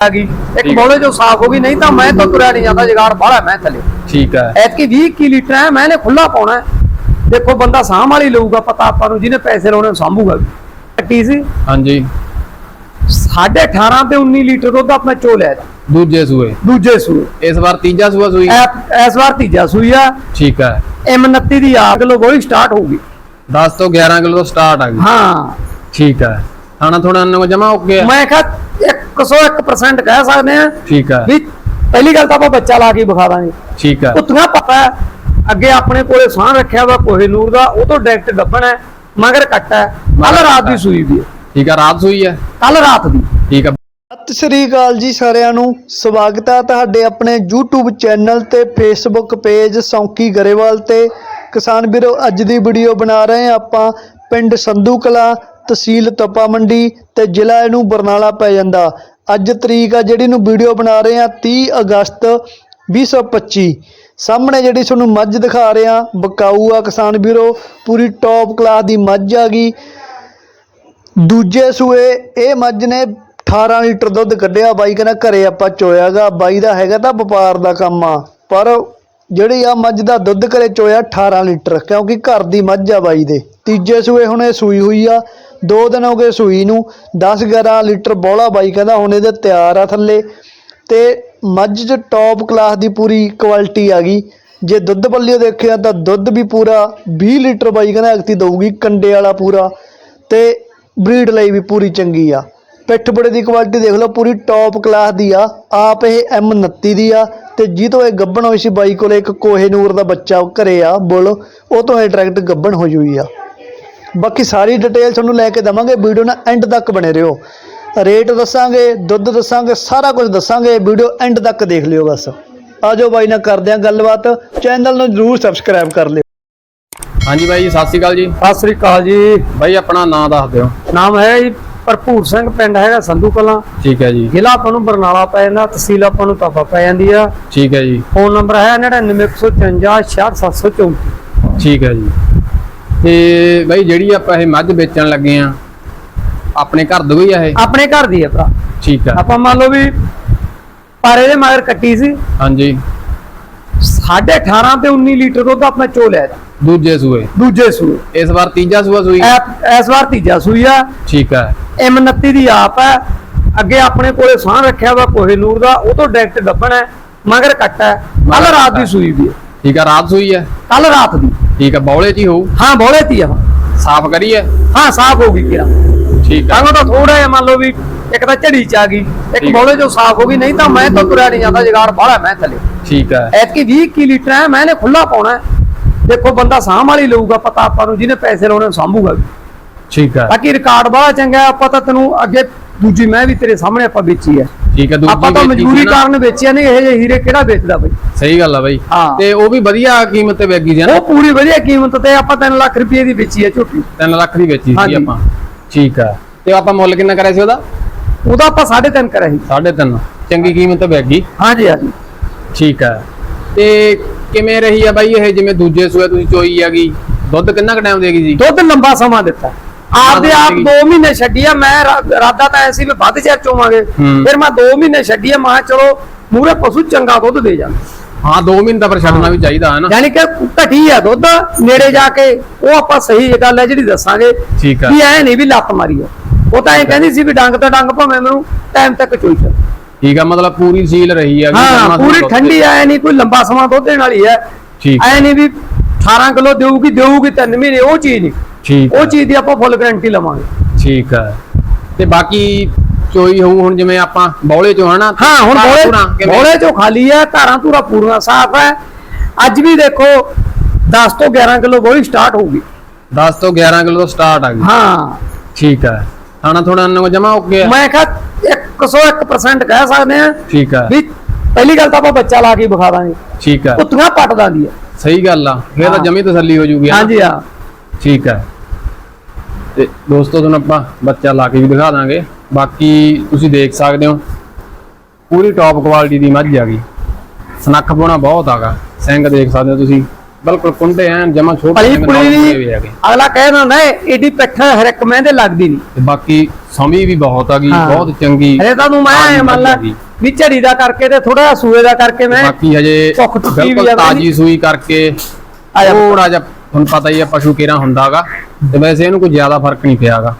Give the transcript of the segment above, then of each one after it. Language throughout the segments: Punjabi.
ਆ ਗਈ। ਇੱਕ। ਬੋਲੇ ਜੋ ਸਾਫ਼ ਹੋ ਗਈ ਨਹੀਂ ਤਾਂ ਮੈਂ ਤਾਂ ਤੁਰਿਆ ਨਹੀਂ ਜਾਂਦਾ ਜਗਾੜ ਬਾਹਲਾ ਮੈਂ ਥੱਲੇ। ਠੀਕ ਹੈ। ਐਤਕੀ 20 ਕੀ ਲੀਟਰ ਹੈ ਮੈਨੇ ਖੁੱਲਾ ਪਾਉਣਾ। ਦੇਖੋ ਬੰਦਾ ਸਾਂਭ ਵਾਲੀ ਲਊਗਾ ਪਤਾ ਆਪਾਂ ਨੂੰ ਜਿਹਨੇ ਪੈਸੇ ਲਾਉਣੇ ਸਾਂਭੂਗਾ ਕੱਟੀ ਸੀ ਹਾਂਜੀ। 18.5 ਤੇ 19 ਲੀਟਰ ਦੁੱਧ ਆਪਣਾ ਚੋ ਲਿਆ। ਦੂਜੇ ਸੂਏ। ਦੂਜੇ ਸੂਏ। ਇਸ ਵਾਰ ਤੀਜਾ ਸੂਆ ਸੂਈ? ਇਸ ਵਾਰ ਤੀਜਾ ਸੂਈ ਆ। ਠੀਕ ਹੈ। M29 ਦੀ 8 ਕਿਲੋ ਗੋਲੀ ਸਟਾਰਟ ਹੋਊਗੀ 10 ਤੋਂ 11 ਕਿਲੋ ਤੋਂ ਸਟਾਰਟ ਆ ਗਈ। ਹਾਂ। ਠੀਕ ਹੈ। ਖਾਣਾ ਥੋੜਾ ਅੰਨ ਜਮਾ ਹੋ ਗਿਆ? ਮੈਂ ਕਿਹਾ 101% ਕਹਿ ਸਕਦੇ ਆ ਠੀਕ ਹੈ। ਵੀ ਪਹਿਲੀ ਗੱਲ ਤਾਂ ਆਪਾਂ ਬੱਚਾ ਲਾ ਕੇ ਵਿਖਾ ਦਾਂਗੇ। ਠੀਕ ਹੈ। ਉਤਨਾ ਪਤਾ ਅੱਗੇ ਆਪਣੇ ਕੋਲੇ ਸਾਹ ਰੱਖਿਆ ਵਾ ਕੋਹੇ ਨੂਰ ਦਾ ਉਹ ਤੋਂ ਡਾਇਰੈਕਟ ਗੱਬਣ ਹੈ ਮਗਰ ਕੱਟ ਹੈ। ਕੱਲ ਰਾਤ ਦੀ ਸੂਈ ਵੀ ਠੀਕ ਹੈ ਰਾਤ ਸੂਈ ਹੈ? ਕੱਲ ਰਾਤ ਦੀ। ਠੀਕ ਹੈ। ਸਤਿ ਸ਼੍ਰੀ ਅਕਾਲ ਜੀ ਸਾਰਿਆਂ ਨੂੰ ਸਵਾਗਤ ਹੈ ਤੁਹਾਡੇ ਆਪਣੇ YouTube ਚੈਨਲ ਤੇ Facebook ਪੇਜ ਸੌਂਕੀ ਗਰੇਵਾਲ ਤੇ। ਕਿਸਾਨ ਵੀਰੋ ਅੱਜ ਦੀ ਵੀਡੀਓ ਬਣਾ ਰਹੇ ਆਪਾਂ ਪਿੰਡ ਸੰਧੂ ਕਲਾ ਤਹਿਸੀਲ ਤਪਾ ਮੰਡੀ ਤੇ ਜ਼ਿਲ੍ਹਾ ਇਹਨੂੰ ਬਰਨਾਲਾ ਪੈ ਜਾਂਦਾ। ਅੱਜ ਤਰੀਕ ਆ ਜਿਹੜੀ ਨੂੰ ਵੀਡੀਓ ਬਣਾ ਰਹੇ ਹਾਂ 30 ਅਗਸਤ 2025 ਸਾਹਮਣੇ ਜਿਹੜੀ ਤੁਹਾਨੂੰ ਮੱਝ ਦਿਖਾ ਰਹੇ ਹਾਂ ਬਕਾਊ ਆ ਕਿਸਾਨ ਵੀਰੋ, ਪੂਰੀ ਟੌਪ ਕਲਾਸ ਦੀ ਮੱਝ ਆ ਗਈ। ਦੂਜੇ ਸੂਏ ਇਹ ਮੱਝ ਨੇ 18 ਲੀਟਰ ਦੁੱਧ ਕੱਢਿਆ, ਬਾਈ ਕਹਿੰਦਾ ਘਰੇ ਆਪਾਂ ਚੋਇਆਗਾ, ਬਾਈ ਦਾ ਹੈਗਾ ਤਾਂ ਵਪਾਰ ਦਾ ਕੰਮ ਆ। ਪਰ ਜਿਹੜੀ ਆ ਮੱਝ ਦਾ ਦੁੱਧ ਘਰੇ ਚੋਇਆ 18 ਲੀਟਰ, ਕਿਉਂਕਿ ਘਰ ਦੀ ਮੱਝ ਆ ਬਾਈ ਦੇ। ਤੀਜੇ ਸੂਏ ਹੁਣ ਇਹ ਸੂਈ ਹੋਈ ਆ। ਦੋ ਦਿਨ ਹੋ ਗਏ ਸੂਈ ਨੂੰ 10 11 ਲੀਟਰ ਬੋਲਾ ਬਾਈ ਕਹਿੰਦਾ ਹੁਣ ਇਹਦੇ ਤਿਆਰ ਆ ਥੱਲੇ। ਤੇ ਮੱਝ 'ਚ ਟੌਪ ਕਲਾਸ ਦੀ ਪੂਰੀ ਕੁਆਲਿਟੀ ਆ ਗਈ। ਜੇ ਦੁੱਧ ਪੱਲਿਓ ਦੇਖਿਆ ਤਾਂ ਦੁੱਧ ਵੀ ਪੂਰਾ 20 ਲੀਟਰ ਬਾਈ ਕਹਿੰਦਾ ਅਗਤੀ ਦਊਗੀ, ਕੰਡੇ ਵਾਲਾ ਪੂਰਾ। ਤੇ ਬਰੀਡ ਲਈ ਵੀ ਪੂਰੀ ਚੰਗੀ ਆ। ਪਿੱਠ ਬੜੇ ਦੀ ਕੁਆਲਿਟੀ ਦੇਖ ਲਓ, ਪੂਰੀ ਟੌਪ ਕਲਾਸ ਦੀ ਆ। ਆਪ ਇਹ M29 ਦੀ ਆ ਤੇ ਜਿਹਤੋਂ ਇਹ ਗੱਬਣ ਹੋਈ ਸੀ ਬਾਈ ਕੋਲੇ ਇੱਕ ਕੋਹੇ ਨੂਰ ਦਾ ਬੱਚਾ ਘਰੇ ਆ, ਬੁੱਲ, ਉਹ ਤੋਂ ਇਹ ਡਾਇਰੈਕਟ ਗੱਬਣ ਹੋਈ ਹੋਈ ਆ। ਬਾਕੀ ਸਾਰੀ ਡਿਟੇਲ ਤੁਹਾਨੂੰ ਲੈ ਕੇ ਦਵਾਂਗੇ ਵੀਡੀਓ ਨਾਲ ਐਂਡ ਤੱਕ ਬਣੇ ਰਹੋ। ਰੇਟ ਦੱਸਾਂਗੇ ਦੁੱਧ ਦੱਸਾਂਗੇ ਸਾਰਾ ਕੁਝ ਦੱਸਾਂਗੇ ਵੀਡੀਓ ਐਂਡ ਤੱਕ ਦੇਖ ਲਿਓ ਬਸ। ਆਜੋ ਬਾਈ ਨਾਲ ਕਰਦੇ ਆਂ ਗੱਲਬਾਤ। ਚੈਨਲ ਨੂੰ ਜਰੂਰ ਸਬਸਕ੍ਰਾਈਬ ਕਰ ਲਿਓ। ਹਾਂਜੀ ਬਾਈ ਜੀ ਸਤਿ ਸ਼੍ਰੀ ਅਕਾਲ ਜੀ। ਸਤਿ ਸ੍ਰੀ ਅਕਾਲ ਜੀ। ਬਾਈ ਆਪਣਾ ਨਾਮ ਦੱਸ ਦਿਓ। ਨਾਮ ਹੈ ਜੀ ਭਰਪੂਰ ਸਿੰਘ ਪਿੰਡ ਹੈਗਾ ਸੰਧੂ ਕਲਾਂ। ਠੀਕ ਹੈ ਜੀ। ਜ਼ਿਲ੍ਹਾ ਆਪਾਂ ਨੂੰ ਬਰਨਾਲਾ ਪੈ ਜਾਂਦਾ ਤਹਿਸੀਲ ਆਪਾਂ ਨੂੰ ਤਾਪਾ ਪੈ ਜਾਂਦੀ ਆ। ਠੀਕ ਹੈ ਜੀ। ਫੋਨ ਨੰਬਰ ਹੈ 9915566734 ਠੀਕ ਹੈ ਜੀ। ਤੇ ਬਾਈ ਜਿਹੜੀ ਆਪਾਂ ਇਹ ਮੱਝ ਵੇਚਣ ਲੱਗੇ ਆ ਆਪਣੇ ਘਰ ਦੋ ਹੀ ਆ ਇਹ? ਆਪਣੇ ਘਰ ਦੀ ਹੈ ਭਰਾ। ਠੀਕ ਹੈ ਆਪਾਂ ਮੰਨ ਲਓ ਵੀ ਪਾਰੇ ਦੇ ਮਗਰ ਕੱਟੀ ਸੀ। ਹਾਂਜੀ। 18.5 ਤੇ 19 ਲੀਟਰ ਦੁੱਧ ਆਪਣਾ ਚੋ ਲਿਆ। ਇਹਦਾ। ਦੂਜੇ ਸੂਏ। ਦੂਜੇ ਸੂਏ। ਇਸ ਵਾਰ ਤੀਜਾ ਸੂਆ ਸੂਈ? ਐ- ਇਸ ਵਾਰ ਤੀਜਾ ਸੂਈ ਆ। ਠੀਕ ਹੈ M29 ਦੀ ਆਪ ਹੈ ਅੱਗੇ ਆਪਣੇ ਕੋਲੇ ਸਾਹ ਰੱਖਿਆ ਵਾ ਕੋਹੇ ਨੂਰ ਦਾ ਉਹ ਤੋਂ ਡਾਇਰੈਕਟ ਗੱਬਣ ਹੈ। ਮਗਰ ਕੱਟ ਹੈ। ਕੱਲ ਰਾਤ ਦੀ। ਸੂਈ ਵੀ ਠੀਕ ਹੈ ਰਾਤ ਸੂਈ ਹੈ? ਕੱਲ ਰਾਤ ਦੀ। ਠੀਕ ਹੈ ਬੌਲੇ ਹੀ ਹੋਊ। ਹਾਂ ਬੋਲੇ ਤੀ ਆ। ਸਾਫ਼ ਕਰੀਏ। ਹਾਂ ਸਾਫ਼ ਹੋ ਗਈ ਕਿਰਾ ਠੀਕ ਹੈ ਕਾਂਗੋ ਤਾਂ ਥੋੜਾ ਜਿਹਾ ਮੰਨ ਲਓ ਵੀ ਇੱਕ ਤਾਂ ਝੜੀ ਚ ਆ ਗਈ ਇੱਕ। ਬੋਲੇ ਜੋ ਸਾਫ਼ ਹੋ ਗਈ ਨਹੀਂ ਤਾਂ ਮੈਂ ਤਾਂ ਤੁਰਿਆ ਨਹੀਂ ਜਾਂਦਾ ਜਗਾੜ ਬਾਹਲਾ ਮੈਂ ਥੱਲੇ। ਠੀਕ ਹੈ ਐਤਕੀ 20 ਕੀ ਲੀਟਰ ਹੈ ਮੈਨੇ ਖੁੱਲਾ ਪਾਉਣਾ ਹੈ। ਦੇਖੋ ਬੰਦਾ ਸਾਂਭ ਵਾਲੀ ਲਊਗਾ ਪਤਾ ਆਪਾਂ ਨੂੰ ਜਿਹਨੇ ਪੈਸੇ ਲਾਉਣੇ ਸਾਂਭੂਗਾ ਵੀ। ਠੀਕ ਹੈ ਬਾਕੀ ਰਿਕਾਰਡ ਬੜਾ ਚੰਗਾ ਆਪਾਂ ਤਾਂ ਤੈਨੂੰ ਅੱਗੇ ਦੂਜੀ ਮੈਂ ਵੀ ਤੇਰੇ ਸਾਹਮਣੇ ਆਪਾਂ ਵੇਚੀ ਹੈ। ਠੀਕ ਹੈ ਦੂਜੀ ਆਪਾਂ ਤਾਂ ਵੇਚੀ ਮਜਬੂਰੀ ਨਾ। ਕਾਰਨ ਵੇਚਿਆ ਨਹੀਂ ਇਹ ਜਿਹੇ ਹੀਰੇ ਕਿਹੜਾ ਵੇਚਦਾ ਬਈ? ਸਹੀ ਗੱਲ ਆ ਬਾਈ। ਹਾਂ। ਤੇ ਉਹ ਵੀ ਵਧੀਆ ਕੀਮਤ ਤੇ ਵੇਚੀ ਸੀ ਨਾ। ਉਹ ਪੂਰੀ ਵਧੀਆ ਕੀਮਤ ਤੇ ਆਪਾਂ 3 ਲੱਖ ਰੁਪਏ ਦੀ ਵੇਚੀ ਹੈ ਝੋਟੀ। 3 ਲੱਖ ਦੀ ਵੇਚੀ ਸੀ ਹਾਂਜੀ। ਆਪਾਂ। ਠੀਕ ਹੈ ਤੇ ਆਪਾਂ ਮੁੱਲ ਕਿੰਨਾ ਕਰਿਆ ਸੀ ਉਹਦਾ? ਉਹਦਾ ਆਪਾਂ 3.5 ਕਰਿਆ ਸੀ। 3.5 ਚੰਗੀ ਕੀਮਤ ਤੇ ਵਿਕ ਗਈ ਹਾਂਜੀ ਹਾਂਜੀ। ਠੀਕ ਹੈ ਤੇ ਕਿਵੇਂ ਰਹੀ ਆ ਬਾਈ ਇਹ? ਜਿਵੇਂ ਦੂਜੇ ਸੂਏ ਤੁਸੀਂ ਚੋਈ ਹੈਗੀ। ਦੁੱਧ ਕਿੰਨਾ ਕੁ ਟਾਈਮ ਦੇਗੀ ਜੀ? ਦੁੱਧ ਲੰਬਾ ਸਮਾਂ ਦਿੱਤਾ। ਆਪਦੇ ਆਪ 2 ਮਹੀਨੇ ਛੱਡੀ ਆ ਮੈਂ ਇਰਾਦਾ ਤਾਂ ਐਸੀ ਵੀ ਵੱਧ ਚਿਰ ਚੋਵਾਂਗੇ। ਫਿਰ ਮੈਂ 2 ਮਹੀਨੇ ਛੱਡੀ ਆ ਮੈਂ ਚਲੋ ਮੂਰੇ ਪਸ਼ੂ ਚੰਗਾ ਦੁੱਧ ਦੇ ਜਾਂਦਾ। ਹਾਂ 2 ਮਹੀਨੇ ਦਾ ਪਰ ਛੱਡਣਾ ਵੀ ਚਾਹੀਦਾ ਹੈ ਨਾ? ਯਾਨੀ ਕਿ ਘਟੀ ਆ ਦੁੱਧ ਨੇੜੇ ਜਾ ਕੇ ਉਹ ਆਪਾਂ ਸਹੀ ਗੱਲ ਹੈ ਜਿਹੜੀ ਦੱਸਾਂਗੇ ਠੀਕ ਆ। ਵੀ ਐ ਨਹੀਂ ਵੀ ਲੱਤ ਮਾਰੀ ਆ। ਉਹ ਤਾਂ ਐ ਕਹਿੰਦੀ ਸੀ ਵੀ ਡੰਗ ਤਾਂ ਡੰਗ ਭਾਵੇਂ ਮੈਨੂੰ ਟਾਈਮ ਤੱਕ ਚੋਈ ਚੱਲ ਠੀਕ ਆ ਮਤਲਬ ਪੂਰੀ ਸੀਲ ਰਹੀ ਆ ਹਾਂ ਪੂਰੀ ਠੰਡੀ ਐ ਨਹੀਂ ਕੋਈ ਲੰਬਾ ਸਮਾਂ ਦੁੱਧ ਦੇਣ ਵਾਲੀ ਐ ਠੀਕ। ਐ ਨਹੀਂ ਵੀ 18 ਕਿਲੋ ਦੇਊਗੀ ਦੇਊਗੀ ਤਿੰਨ ਮਹੀਨੇ ਉਹ ਚੀਜ਼ ਨਹੀਂ। ਠੀਕ ਉਹ ਆ, ਚੀਜ਼ ਦੀ ਆਪਾਂ ਫੁੱਲ ਗਾਰੰਟੀ ਲਵਾਂਗੇ। ਠੀਕ ਹੈ। ਤੇ ਬਾਕੀ ਚੋਈ ਹੋਊ ਹੁਣ ਜਿਵੇਂ ਆਪਾਂ ਬੌਲੇ ਚੋਂ ਹਨਾ? ਹਾਂ ਹੁਣ ਬੋਲੇ? ਬੋਲੇ ਚੋਂ ਖਾਲੀ ਐ ਧਾਰਾਂ ਧੂਰਾ ਪੂਰੀਆਂ ਸਾਫ਼ ਐ ਅੱਜ ਵੀ ਦੇਖੋ 10 ਤੋਂ 11 ਕਿਲੋ ਗੋਲੀ ਸਟਾਰਟ ਹੋਊਗੀ। 10 ਤੋਂ 11 ਕਿਲੋ ਤੋਂ ਸਟਾਰਟ ਆ ਗਈ। ਹਾਂ। ਠੀਕ ਹੈ। ਖਾਣਾ ਥੋੜਾ ਅੰਨ ਜਮਾ ਹੋ ਗਿਆ। ਮੈਂ ਕਿਹਾ 101% ਕਹਿ ਸਕਦੇ ਆ ਠੀਕ ਹੈ। ਵੀ ਪਹਿਲੀ ਗੱਲ ਤਾਂ ਆਪਾਂ ਬੱਚਾ ਲਾ ਕੇ ਹੀ ਵਿਖਾ ਦਾਂਗੇ। ਠੀਕ ਹੈ। ਕੁੱਤੀਆਂ ਪੱਟਦਾਂ ਦੀ ਐ ਸਹੀ ਗੱਲ ਆ। ਫਿਰ ਤਾਂ ਹਾਂ। ਜਮੀ ਤਸੱਲੀ ਹੋ ਜੂਗੀ? ਹਾਂਜੀ ਹਾਂ। ਠੀਕ ਹੈ। ਤੇ ਦੋਸਤੋ ਤੁਹਾਨੂੰ ਆਪਾਂ ਬੱਚਾ ਲਾ ਕੇ ਵੀ ਦਿਖਾ ਦਾਂਗੇ। ਬਾਕੀ ਤੁਸੀਂ ਦੇਖ ਸਕਦੇ ਹੋ ਪੂਰੀ ਟੌਪ ਕੁਆਲਿਟੀ ਦੀ ਮੱਝ ਆ ਗਈ। ਸਨੱਖ ਪੋਣਾ ਬਹੁਤ ਆਗਾ ਸਿੰਘ ਦੇਖ ਸਕਦੇ ਹੋ ਤੁਸੀਂ। ਬਿਲਕੁਲ ਕੁੰਡੇ ਐਨ ਜਮਾ ਛੋਟੇ ਭਲੀ ਪੁਲੀ ਅਗਲਾ ਕਹਿ ਦਿੰਦਾ ਹੈ, ਏਡੀ ਪਿੱਠ ਹਰਕ ਮਹਿੰਦੇ ਲੱਗਦੀ ਨਹੀਂ ਤੇ ਬਾਕੀ ਸਮੀ ਵੀ ਬਹੁਤ ਆ ਗਈ। ਬਹੁਤ ਚੰਗੀ ਅਰੇ ਤਾਂ ਤੂੰ ਮੈਂ ਮੰਨ ਲਾ। ਵੀ ਝੜੀ ਦਾ ਕਰਕੇ ਤੇ ਥੋੜਾ ਸੂਏ ਦਾ ਕਰਕੇ ਮੈਂ ਬਾਕੀ ਹਜੇ ਭੁੱਖ ਟੁੱਟੀ ਵੀ ਬਿਲਕੁਲ ਆ ਨਾ ਤਾਜੀ ਸੂਈ ਕਰਕੇ। ਥੋੜਾ ਜਿਹਾ ਤੁਹਾਨੂੰ ਪਤਾ ਹੀ ਆ ਪਸ਼ੂ ਕਿਹੜਾ ਹੁੰਦਾਗਾ ਤੇ ਵੈਸੇ ਇਹਨੂੰ ਕੋਈ ਜ਼ਿਆਦਾ ਫ਼ਰਕ ਨਹੀਂ ਪਿਆਗਾ।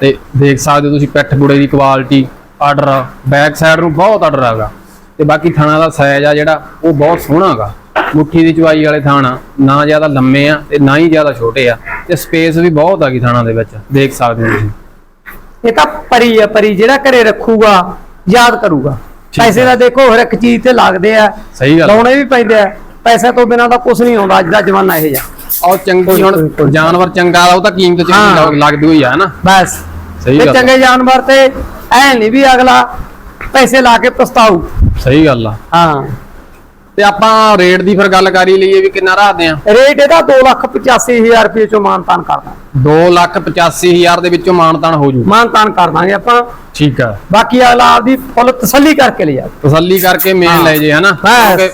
ਤੇ ਦੇਖ ਸਕਦੇ ਹੋ ਤੁਸੀਂ ਪਿੱਠ ਬੁੜੇ ਦੀ ਕੁਆਲਿਟੀ ਆਰਡਰ ਬੈਕ ਸਾਈਡ ਨੂੰ ਬਹੁਤ ਆਰਡਰ ਹੈਗਾ। ਤੇ ਬਾਕੀ ਥਾਣਾ ਦਾ ਸਾਈਜ਼ ਆ ਜਿਹੜਾ ਉਹ ਬਹੁਤ ਸੋਹਣਾਗਾ। ਮੁੱਠੀ ਦੀ ਚਵਾਈ ਵਾਲੇ ਥਾਣਾ ਨਾ ਜ਼ਿਆਦਾ ਲੰਮੇ ਆ ਤੇ ਨਾ ਹੀ ਜ਼ਿਆਦਾ ਛੋਟੇ ਆ। ਤੇ ਸਪੇਸ ਵੀ ਬਹੁਤ ਆਗੀ ਥਾਣਾ ਦੇ ਵਿੱਚ ਦੇਖ ਸਕਦੇ ਹੋ ਤੁਸੀਂ। ਇਹ ਤਾਂ ਪਰੀ ਆ ਪਰੀ ਜਿਹੜਾ ਘਰੇ ਰੱਖੂਗਾ ਯਾਦ ਕਰੂਗਾ। ਪੈਸੇ। ਦਾ ਦੇਖੋ ਹਰ ਇੱਕ ਚੀਜ਼ ਤੇ ਲੱਗਦੇ ਆ। ਸਹੀ ਗੱਲ ਲਾਉਣੇ ਵੀ ਪੈਂਦੇ ਆ। ਪੈਸੇ ਤੋਂ ਬਿਨਾਂ ਤਾਂ ਕੁਝ ਨਹੀਂ ਆਉਂਦਾ ਅੱਜ ਦਾ ਜ਼ਮਾਨਾ ਇਹ ਜਾ ਉਹ ਚੰਗੀ ਹੁਣ ਜਾਨਵਰ ਚੰਗਾ ਉਹ ਤਾਂ ਕੀਮਤ ਚੰਗੀ ਲੱਗਦੀ ਹੋਈ ਆ ਨਾ? ਬਸ। ਸਹੀ ਗੱਲ। ਚੰਗੇ ਜਾਨਵਰ ਤੇ ਐ ਨਹੀਂ ਵੀ ਅਗਲਾ ਪੈਸੇ ਲਾ ਕੇ ਪਛਤਾਊ। ਸਹੀ ਗੱਲ ਆ। ਹਾਂ। ਤੇ ਆਪਾਂ ਰੇਟ ਦੀ ਫਿਰ ਗੱਲ ਕਰੀ ਲਈਏ ਵੀ ਕਿੰਨਾ ਰੱਖਦੇ ਆ? ਰੇਟ ਇਹਦਾ 285000 ਰੁਪਏ ਚੋਂ ਮਾਨਤਾਨ ਕਰਦਾ 285000 ਦੇ ਵਿੱਚੋਂ ਮਾਨਤਾਨ ਹੋ ਜੂ। ਮਾਨਤਾਨ ਕਰ ਦਾਂਗੇ ਆਪਾਂ। ਠੀਕ ਆ। ਬਾਕੀ ਅਗਲਾ ਆਪਦੀ ਫੁੱਲ ਤਸੱਲੀ ਕਰਕੇ ਲਿਆ ਤਸੱਲੀ ਕਰਕੇ ਮੇਨ। ਲੈ ਜੇ ਹਨਾ। ਕਿਉਂਕਿ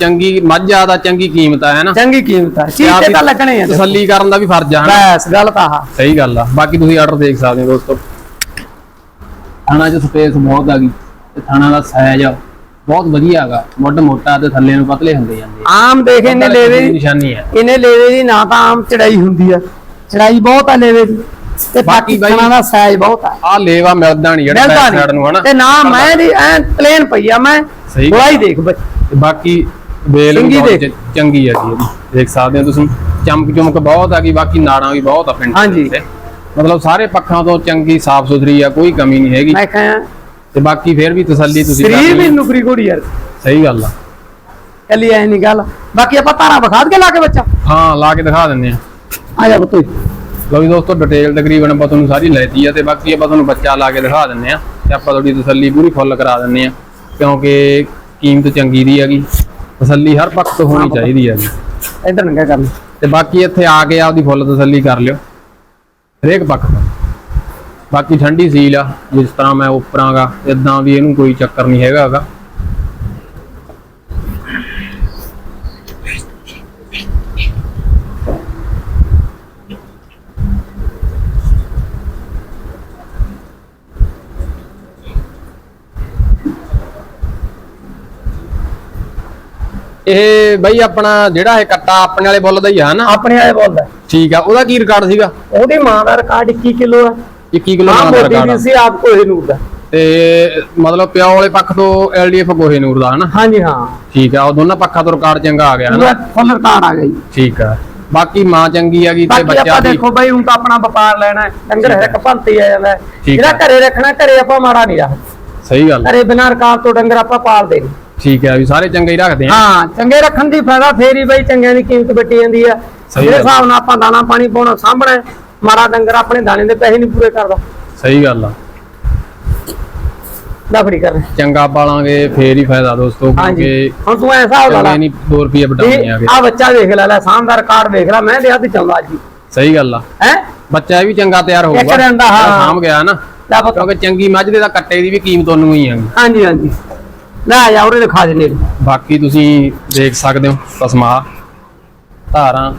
ਚੰਗੀ ਮੱਝ ਆ ਦਾ ਚੰਗੀ ਕੀਮਤ ਆ ਹਨਾ ਚੰਗੀ ਕੀਮਤ ਹੈ ਤੇ ਚੀਜ਼ ਤੇ ਲੱਗਣੇ ਆ। ਤਸੱਲੀ ਕਰਨ ਦਾ ਵੀ ਫਰਜ਼ ਆ ਹਨਾ ਬਸ ਗੱਲ ਤਾਂ ਆ ਸਹੀ ਗੱਲ ਆ। ਬਾਕੀ ਤੁਸੀਂ ਆਰਡਰ ਦੇਖ ਸਕਦੇ ਹੋ ਦੋਸਤੋ। ਥਾਣਾ 'ਚ ਸਪੇਸ ਬਹੁਤ ਆ ਗਈ। ਤੇ ਥਾਣਾ ਦਾ ਸਾਈਜ਼ ਬਹੁਤ ਵਧੀਆ ਹੈਗਾ। ਮੁੱਢ ਮੋਟਾ ਤੇ ਥੱਲੇ ਨੂੰ ਪਤਲੇ ਹੁੰਦੇ ਜਾਂਦੇ ਆ। ਆਮ ਦੇਖ ਇਹਨੇ ਲੇਵੇ ਦੀ ਨਿਸ਼ਾਨੀ ਹੈ। ਇਹਨੇ ਲੇਵੇ ਦੀ ਨਾ ਤਾਂ ਆਮ ਚੜਾਈ ਹੁੰਦੀ ਆ। ਚੜਾਈ ਬਹੁਤ ਆ ਲੇਵੇ ਦੀ। ਤੇ ਬਾਕੀ ਖਾਣਾ ਦਾ ਸਾਈਜ਼ ਬਹੁਤ ਆ। ਆ ਲੇਵਾ ਮਿਲਦਾ ਨਹੀਂ ਜਿਹੜਾ ਸਾਈਡ ਨੂੰ। ਹਨਾ ਤੇ ਨਾ ਮੈਂ ਦੀ ਐ ਪਲੇਨ ਪਈ ਆ ਮੈਂ ਸਹੀ ਗੋਲਾਈ ਦੇਖ ਬਾਕੀ ਵੀ ਚੰਗੀ ਬਹੁਤ ਦੇਖ। ਚ- ਚੰਗੀ ਹੈ ਜੀ ਇਹਦੀ। ਦੇਖ ਸਕਦੇ ਹੋ ਤੁਸੀਂ। ਚਮਕ ਚਮਕ ਬਹੁਤ ਆ ਗਈ ਬਾਕੀ ਨਾੜਾਂ ਵੀ ਬਹੁਤ ਆ ਪਿੰਡ ਹਾਂਜੀ। ਮਤਲਬ ਸਾਰੇ ਪੱਖਾਂ ਤੋਂ ਚੰਗੀ ਸਾਫ਼ ਸੁਥਰੀ ਆ ਕੋਈ ਕਮੀ ਨਹੀਂ ਹੈਗੀ। ਮੈਂ ਕਹਾਂ ਤੇ ਬਾਕੀ ਫੇਰ ਵੀ ਤਸੱਲੀ ਤੁਸੀਂ ਕਰ ਸਰੀਰ ਵੀ ਲਈ। ਨੁਕਰੀ ਘੋੜੀ ਯਾਰ। ਸਹੀ ਗੱਲ ਆ। ਕੱਲੀ ਐ ਨਹੀਂ ਗੱਲ। ਬਾਕੀ ਆਪਾਂ ਤਾਰਾ ਵਿਖਾ ਕੇ ਲਾ ਕੇ ਬੱਚਾ। ਹਾਂ ਲਾ ਕੇ ਦਿਖਾ ਦਿੰਦੇ ਆ। ਆ ਜਾ ਬਤੋਈ ਲਓ ਜੀ ਦੋਸਤੋ ਡਿਟੇਲ ਤਕਰੀਬਨ ਆਪਾਂ ਤੁਹਾਨੂੰ ਸਾਰੀ ਲੈਤੀ ਆ ਤੇ ਬਾਕੀ ਆਪਾਂ ਤੁਹਾਨੂੰ ਬੱਚਾ ਲਾ ਕੇ ਦਿਖਾ ਦਿੰਦੇ ਆ। ਤੇ ਆਪਾਂ ਤੁਹਾਡੀ ਤਸੱਲੀ ਪੂਰੀ ਫੁੱਲ ਕਰਾ ਦਿੰਦੇ ਆ। ਕਿਉਂਕਿ ਕੀਮਤ ਚੰਗੀ ਦੀ ਹੈਗੀ। ਤਸੱਲੀ ਹਰ ਪੱਖ ਤੋਂ ਹੋਣੀ ਚਾਹੀਦੀ ਹੈਗੀ ਇਧਰ ਨੰਗਾ ਕਰਨ। ਤੇ ਬਾਕੀ ਇੱਥੇ ਆ ਕੇ ਆਪਦੀ ਫੁੱਲ ਤਸੱਲੀ ਕਰ ਲਿਓ। ਹਰੇਕ ਪੱਖ ਤੋਂ। ਬਾਕੀ ਠੰਡੀ ਸੀਲ ਆ ਜਿਸ ਤਰ੍ਹਾਂ ਮੈਂ ਉੱਪਰਾਂਗਾ ਇਦਾਂ ਵੀ ਇਹਨੂੰ ਕੋਈ ਚੱਕਰ ਨਹੀਂ ਹੈਗਾ ਇਹ ਬਈ ਆਪਣਾ ਜਿਹੜਾ ਇਹ ਕੱਟਾ ਆਪਣੇ ਵਾਲੇ ਬੁੱਲ ਦਾ ਹੀ ਆ ਨਾ ਆਪਣੇ ਆਏ ਬੋਲਦਾ ਠੀਕ ਆ ਉਹਦਾ ਕੀ ਰਿਕਾਰਡ ਸੀਗਾ? ਉਹਦੀ ਮਾਂ ਦਾ ਰਿਕਾਰਡ 21 ਕਿਲੋ ਆ। 21 ਕਿਲੋ ਮਾਂ ਦਾ ਰਿਕਾਰਡ। ਸੀ ਆਪ ਕੋਹੇ ਨੂਰ ਦਾ। ਤੇ ਮਤਲਬ ਪਿਓ ਵਾਲੇ ਪੱਖ ਤੋਂ ਐਲਡੀਐਫ ਗੋਹੇ ਨੂਰ ਦਾ ਹਨਾ? ਹਾਂਜੀ ਹਾਂ। ਠੀਕ ਆ ਉਹ ਦੋਨਾਂ ਪੱਖਾਂ ਤੋਂ ਰਿਕਾਰਡ ਚੰਗਾ ਆ ਗਿਆ ਹਨਾ? ਫੁੱਲ ਰਿਕਾਰਡ ਆ ਗਈ ਠੀਕ ਆ। ਬਾਕੀ ਮਾਂ ਚੰਗੀ ਹੈਗੀ ਤੇ ਬਾਕੀ ਬੱਚਾ ਆਪਾਂ ਵੀ ਦੇਖੋ ਬਈ ਹੁਣ ਤਾਂ ਆਪਣਾ ਵਪਾਰ ਲੈਣਾ ਹੈ। ਡੰਗਰ ਹੈ ਕਪੰਤੀ ਆ ਜਾਂਦਾ ਜਿਹੜਾ। ਘਰੇ ਰੱਖਣਾ ਘਰੇ ਆਪਾਂ ਮਾੜਾ ਨਹੀਂ ਰੱਖ ਸਹੀ ਗੱਲ। ਘਰੇ ਬਿਨਾਂ ਰਿਕਾਰਡ ਤੋਂ ਡੰਗਰ ਆਪਾਂ ਪਾਲਦੇ ਨਹੀਂ। ਠੀਕ ਆ ਵੀ ਸਾਰੇ ਚੰਗੇ ਹੀ ਰੱਖਦੇ ਆ। ਹਾਂ ਚੰਗੇ ਰੱਖਣ ਦੀ ਫਾਇਦਾ ਫੇਰ ਹੀ ਬਈ ਚੰਗਿਆਂ ਦੀ ਕੀਮਤ ਵੱਟੀ ਜਾਂਦੀ ਆ। ਸਹੀ ਜਿਹੜੇ ਗੱਲ। ਹਿਸਾਬ ਨਾਲ ਆਪਾਂ ਦਾਣਾ ਪਾਣੀ ਪਾਉਣਾ ਹੈ, ਮਾੜਾ ਡੰਗਰ ਆਪਣੇ ਦਾਣੇ ਦੇ ਪੈਸੇ ਨਹੀਂ ਪੂਰੇ ਕਰਦਾ। ਸਹੀ ਗੱਲ ਆ। ਲਫੜੀ ਕਰ। ਚੰਗਾ ਪਾਲਾਂਗੇ ਫੇਰ ਹੀ ਫਾਇਦਾ ਦੋਸਤੋ ਹਾਂਜੀ। ਕਿਉਂਕਿ ਹੁਣ ਤੂੰ ਐਸਾ ਹੋ ਲਾ ਚੰਗੇ ਨਹੀਂ 2 ਰੁਪਏ ਬਟਾਉਣੇ ਆਗੇ ਆ ਬੱਚਾ ਦੇਖ ਲੈ ਲੈ ਸਾਹਮਣਾ ਰਿਕਾਰਡ ਦੇਖ ਲੈ ਮੈਂ ਦੇ ਹੱਥ ਚੱਲਦਾ ਜੀ ਸਹੀ ਗੱਲ ਆ। ਹੈ? ਬੱਚਾ ਵੀ ਚੰਗਾ ਤਿਆਰ ਹੋਊਗਾ ਇੱਕ ਦਿਨ ਦਾ, ਹਾਂ। ਜਿਹੜਾ ਸਾਂਭ ਗਿਆ ਨਾ। ਲੈ ਪੁੱਤ। ਕਿਉਂਕਿ ਚੰਗੀ ਮੱਝ ਦੇ ਤਾਂ ਕੱਟੇ ਦੀ ਵੀ ਕੀਮਤ ਉਹਨੂੰ ਹੀ ਹੈਗੀ ਹਾਂਜੀ ਹਾਂਜੀ। ਲੈ ਜਾ ਉਹਦੇ ਦਿਖਾ ਦੇ ਬਾਕੀ ਤੁਸੀਂ ਦੇਖ ਸਕਦੇ ਹੋ ਤਸਮਾ ਧਾਰਾਂ।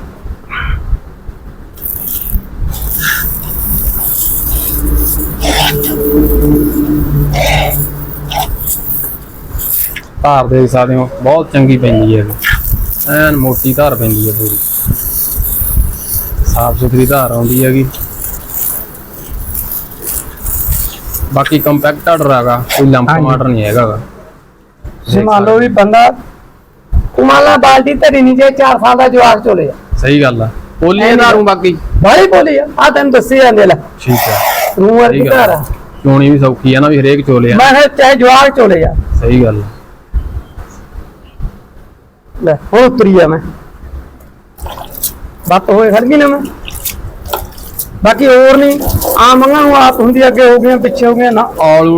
ਧਾਰ ਦੇਖ ਸਕਦੇ ਹੋ ਬਹੁਤ ਚੰਗੀ ਪੈਂਦੀ ਹੈ ਐਨ ਮੋਟੀ ਧਾਰ ਪੈਂਦੀ ਹੈ ਪੂਰੀ। ਸਾਫ਼ ਸੁਥਰੀ ਧਾਰ ਆਉਂਦੀ ਹੈਗੀ। ਬਾਕੀ ਕੰਪੈਕਟ ਆਰਡਰ ਹੈਗਾ ਕੋਈ ਲੰਪ। ਮਾਡਰ ਨਹੀਂ ਹੈਗਾ ਜੇ ਮੰਨ ਲਓ ਵੀ ਬੰਦਾ ਤੂੰ ਮੰਨ ਲਾ ਬਾਲਟੀ ਧਰੀ ਨਹੀਂ ਜੇ 4 ਸਾਲ ਦਾ ਜਵਾਕ ਚੋਲੇ ਆ। ਸਹੀ ਗੱਲ ਆ। ਪੋਲੀ ਐਵੇਂ ਧਾਰੂ ਬਾਕੀ। ਬਾਈ ਬੋਲੀ ਆ। ਆ ਤੈਨੂੰ ਦੱਸੀ ਜਾਂਦੇ ਲੈ। ਠੀਕ ਆ। ਤੂੰ ਵਰਗੀ ਘਰ ਆ। ਚੋਣੀ ਵੀ ਸੌਖੀ ਆ ਨਾ ਵੀ ਹਰੇਕ ਚੋਲੇ ਆ। ਮੈਂ ਕਿਹਾ ਚਾਹੇ ਜਵਾਕ ਚੋਲੇ ਆ। ਸਹੀ ਗੱਲ। ਲੈ ਹੁਣ ਉਤਰੀ ਆ ਮੈਂ। ਬੱਤ ਹੋਏ ਖੜ ਗਈ ਨਾ ਮੈਂ। ਬਾਕੀ ਹੋਰ ਨਹੀਂ। ਆ ਮੰਗਾਂ ਨੂੰ ਆਪ ਹੁੰਦੀ ਅੱਗੇ ਹੋ ਗਈਆਂ ਪਿੱਛੇ ਹੋ ਗਈਆਂ ਨਾ। ਆਲ